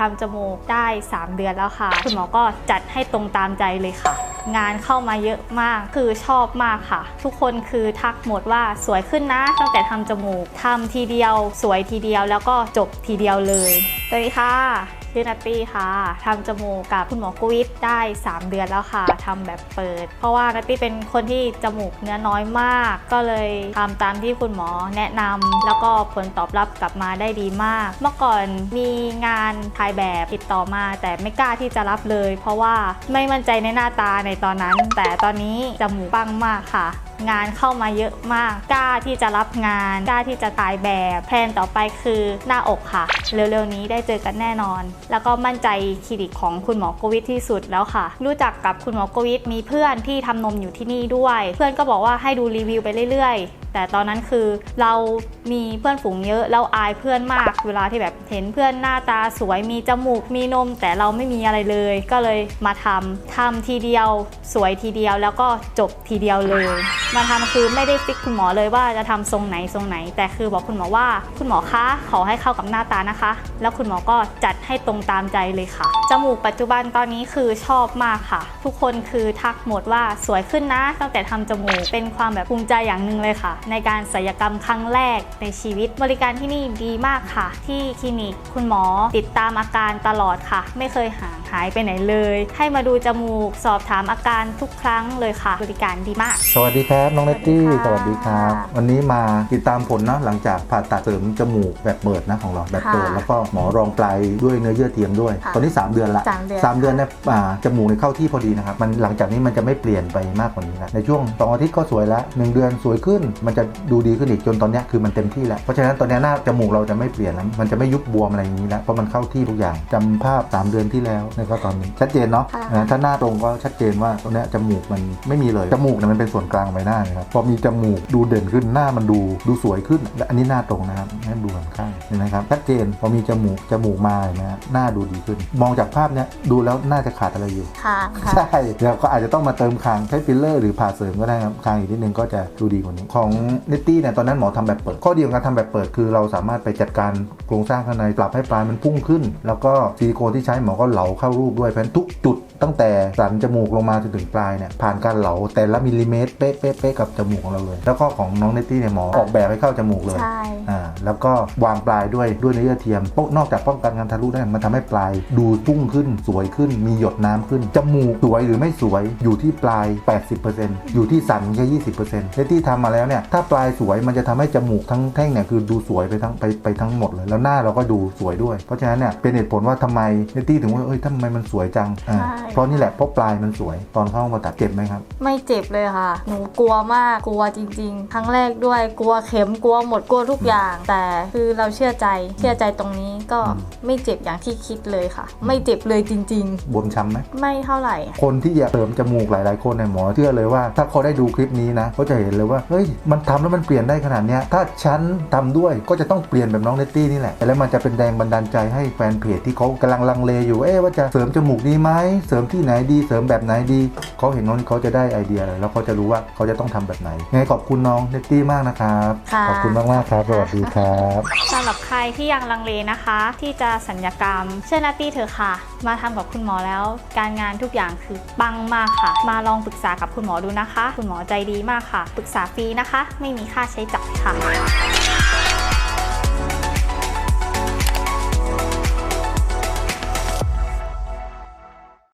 ทำจมูกได้ 3 เดือนแล้วค่ะ คุณหมอก็จัดให้ตรงตามใจเลยค่ะ งานเข้ามาเยอะมากคือชอบมากค่ะ ทุกคนคือทักหมดว่าสวยขึ้นนะตั้งแต่ทำจมูกทำทีเดียว สวยทีเดียวแล้วก็จบทีเดียวเลยสวัสดีค่ะ ชื่อนัตตี้ค่ะทำจมูกกับคุณหมอกวิทได้ 3 เดือนแล้วค่ะทำแบบเปิด เพราะว่านัตตี้เป็นคนที่จมูกเนื้อน้อยมาก ก็เลยทำตามที่คุณหมอแนะนำแล้วก็ผลตอบรับกลับมาได้ดีมาก เมื่อก่อนมีงานถ่ายแบบติดต่อมา แต่ไม่กล้าที่จะรับเลย เพราะว่าไม่มั่นใจในหน้าตาในตอนนั้น แต่ตอนนี้จมูกปังมากค่ะ งานเข้ามาเยอะมาก กล้าที่จะรับงาน กล้าที่จะถ่ายแบบแพลนต่อไปคือหน้าอกค่ะ เร็วๆนี้ได้เจอกันแน่นอน แล้วก็มั่นใจคลินิกของคุณหมอโกวิทที่สุดแล้วค่ะ รู้จักกับคุณหมอโกวิทมีเพื่อนที่ทำนมอยู่ที่นี่ด้วย เพื่อนก็บอกว่าให้ดูรีวิวไปเรื่อยๆ แต่ตอนนั้นคือเรามีเพื่อนฝูงเยอะแล้วอายเพื่อนมาก เวลาที่แบบเห็นเพื่อนหน้าตาสวยมีจมูกมีนม แต่เราไม่มีอะไรเลย ก็เลยมาทำทำทีเดียว สวยทีเดียวแล้วก็จบทีเดียวเลย มาทำคือไม่ได้ฟิกคุณหมอเลยว่าจะทำทรงไหนทรงไหน แต่คือบอกคุณหมอว่า คุณหมอคะขอให้เข้ากับหน้าตานะคะ แล้วคุณหมอก็จัดให้ตรงตามใจเลยค่ะ จมูกปัจจุบันตอนนี้คือชอบมากค่ะ ทุกคนคือทักหมดว่าสวยขึ้นนะ ตั้งแต่ทำจมูกเป็นความแบบภูมิใจอย่างหนึ่งเลยค่ะในการศัลยกรรมครั้งแรกในชีวิต บริการที่นี่ดีมากค่ะ ที่คลินิกคุณหมอติดตามอาการตลอดค่ะ ไม่เคยห่างหายไปไหนเลย ให้มาดูจมูกสอบถามอาการทุกครั้งเลยค่ะ บริการดีมาก สวัสดีครับน้องเนตตี้สสวัวัสสดีดีค่ะครับ วันนี้มาติดตามผลนะหลังจากผ่าตัดเสริมจมูกแบบเปิดนะของเราแบบเปิดค่ะแล้วก็หมอรองปลายด้วยเนื้อเยื่อเทียมด้วยค่ะตอนนี้ 3 เดือนละสามเดือนสามเดือนเนี่ยอ่าจมูกในยเข้าที่พอดีนะครับมันหลังจากนี้มันจะไม่เปลี่ยนไปมากกว่านี้แล้วในช่วงสองอาทิตย์ก็สวยแล้วหนึ่งเดือนสวยขึ้นมันจะดูดีขึ้นอีกจนตอนเนี้ยคือมันเต็มที่แล้ว เพราะฉะนั้นตอนเนี้ยหน้าจมูกเราจะไม่เปลี่ยนแล้วมันจะไม่ยุบบวมอะไรอย่างนี้แล้วเพราะมันเข้าที่ทุกอย่างจำภาพ 3 เดือนที่แล้วแล้วก็ตอนนี้ชัดเจนเนาะค่ะนะถ้าหน้าตรงก็ชัดเจนว่าตรงเนี้ยจมูกมันไม่มีเลยจมูกเนี่ยมันเป็นส่วนกลางของใบหน้านะครับพอมีจมูกดูเด่นขึ้นหน้ามันดูดูสวยขึ้นและอันนี้หน้าตรงนะครับให้ดูข้างข้างๆเห็นไหมครับชัดเจนพอมีจมูกจมูกมาเห็นไหมฮะหน้าดูดีขึ้น มองจากภาพเนี้ยดูแล้วน่าจะขาดอะไรอยู่ค่ะค่ะใช่เดี๋ยวก็อาจจะต้องมาเติมคางใช้ฟิลเลอร์ หรือผ่าเสริมก็ได้ครับคางอีกนิดนึงก็จะดูดีกว่านี้ของนิตตี้เนี่ยตอนนั้นหมอทำแบบเปิด ข้อดีของการทำแบบเปิดคือเราสามารถไปจัดการโครงสร้างข้างในปรับให้ปลายมันพุ่งขึ้น แล้วก็ซิลิโคนที่ใช้หมอก็เหลาเข้ารูปด้วยเพราะฉะนั้นทุกจุดตั้งแต่สันจมูกลงมาจนถึงปลายเนี่ยผ่านการเหลาแต่ละมิลลิเมตรเป๊ะเป๊ะเป๊ะกับจมูกของเราเลย แล้วก็ของน้องนิตตี้เนี่ยหมอออกแบบให้เข้าจมูกเลยใช่อ่าแล้วก็วางปลายด้วยด้วยเนื้อเยื่อเทียมนอกจากป้องกันการทะลุได้มันทำให้ปลายดูพุ่งขึ้นสวยขึ้น มีหยดน้ำขึ้นจมูกสวยหรือไม่สวยอยู่ที่ปลาย 80%อยู่ที่สันแค่20%เนที่ทำมาแล้วเนี่ยถ้าปลายสวยมันจะทำให้จมูกทั้งแท่งเนี่ยคือดูสวยไปทั้งไปไปทั้งหมดเลย แล้วหน้าเราก็ดูสวยด้วย เพราะฉะนั้นเนี่ยเป็นเหตุผลว่าทำไมเนตี้ถึงว่าเอ้ยทำไมมันสวยจังอ่าใช่เพราะนี่แหละเพราะปลายมันสวยตอนเข้ามาตัดเจ็บไหมครับ ไม่เจ็บเลยค่ะ หนูกลัวมากกลัวจริง ๆ ครั้งแรกด้วยกลัวเข็มกลัวหมดกลัวทุกอย่าง แต่คือเราเชื่อใจเชื่อใจตรงนี้ก็อืมไม่เจ็บอย่างที่คิดเลยค่ะ ไม่เจ็บเลยจริงบวมช้ำไหมๆไม่เท่าไหร่ คนที่อยากเสริมจมูกหลาย ๆ คนในยหมอเชื่อเลยว่า ถ้าเขาได้ดูคลิปนี้นะเขาจะเห็นเลยว่าเฮ้ยมันทำแล้วมันเปลี่ยนได้ขนาดเนี้ยถ้าฉันทำด้วยก็จะต้องเปลี่ยนแบบน้องเนตตี้นี่แหละ แล้วมันจะเป็นแรงบันดาลใจให้แฟนเพจที่เขากำลังลังเลอยู่เอ๊ะว่าจะเสริมจมูกดีไหมเสริมที่ไหนดีเสริมแบบไหนดีเขาเห็นน้องเขาจะได้ไอเดียเลยแล้วเขาจะรู้ว่าเขาจะต้องทำแบบไหนไงขอบคุณน้องเนตตี้มากนะครับค่ะขอบคุณมากมากๆครับสวัสดีครับสำหรับใครที่ยังลังเลนะคะ ที่จะสัญญกรรมเชื่อนาตี้เถอะค่ะ มาทำกับคุณหมอแล้ว การงานทุกอย่างคือปังมากค่ะ มาลองปรึกษากับคุณหมอดูนะคะ คุณหมอใจดีมากค่ะ ปรึกษาฟรีนะคะไม่มีค่าใช้จ่ายค่ะ